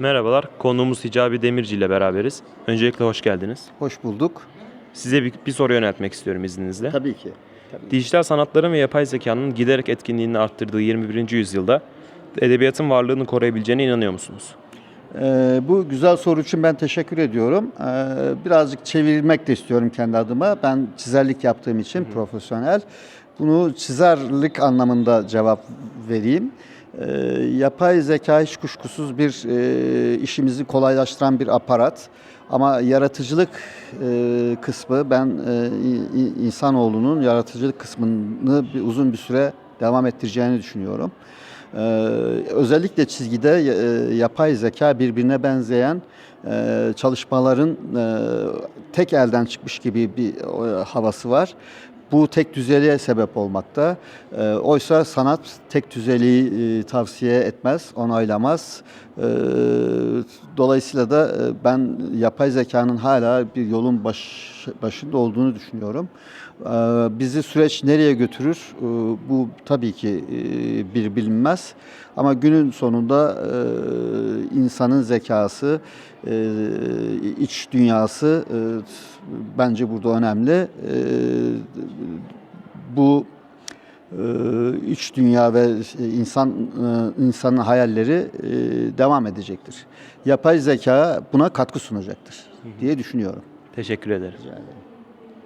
Merhabalar, konuğumuz Hicabi Demirci ile beraberiz. Öncelikle hoş geldiniz. Hoş bulduk. Size bir, bir soru yöneltmek istiyorum izninizle. Tabii ki. Dijital sanatların ve yapay zekanın giderek etkinliğini arttırdığı 21. yüzyılda edebiyatın varlığını koruyabileceğine inanıyor musunuz? Ee, bu güzel soru için ben teşekkür ediyorum. Ee, birazcık çevirmek de istiyorum kendi adıma. Ben çizerlik yaptığım için profesyonel. Bunu çizerlik anlamında cevap vereyim. Ee, yapay zeka hiç kuşkusuz bir e, işimizi kolaylaştıran bir aparat. Ama yaratıcılık e, kısmı ben e, insanoğlunun yaratıcılık kısmını bir, uzun bir süre devam ettireceğini düşünüyorum. Ee, özellikle çizgide e, yapay zeka birbirine benzeyen e, çalışmaların e, tek elden çıkmış gibi bir e, havası var. Bu tek düzeliğe sebep olmakta. E, oysa sanat tek düzeliği e, tavsiye etmez, onaylamaz. E, dolayısıyla da e, ben yapay zekanın hala bir yolun baş, başında olduğunu düşünüyorum. E, bizi süreç nereye götürür? E, bu tabii ki bir bilinmez. Ama günün sonunda insanın zekası, iç dünyası bence burada önemli. Bu iç dünya ve insan e, insanın hayalleri e, devam edecektir. Yapay zeka buna katkı sunacaktır diye düşünüyorum. Teşekkür ederim. Rica ederim.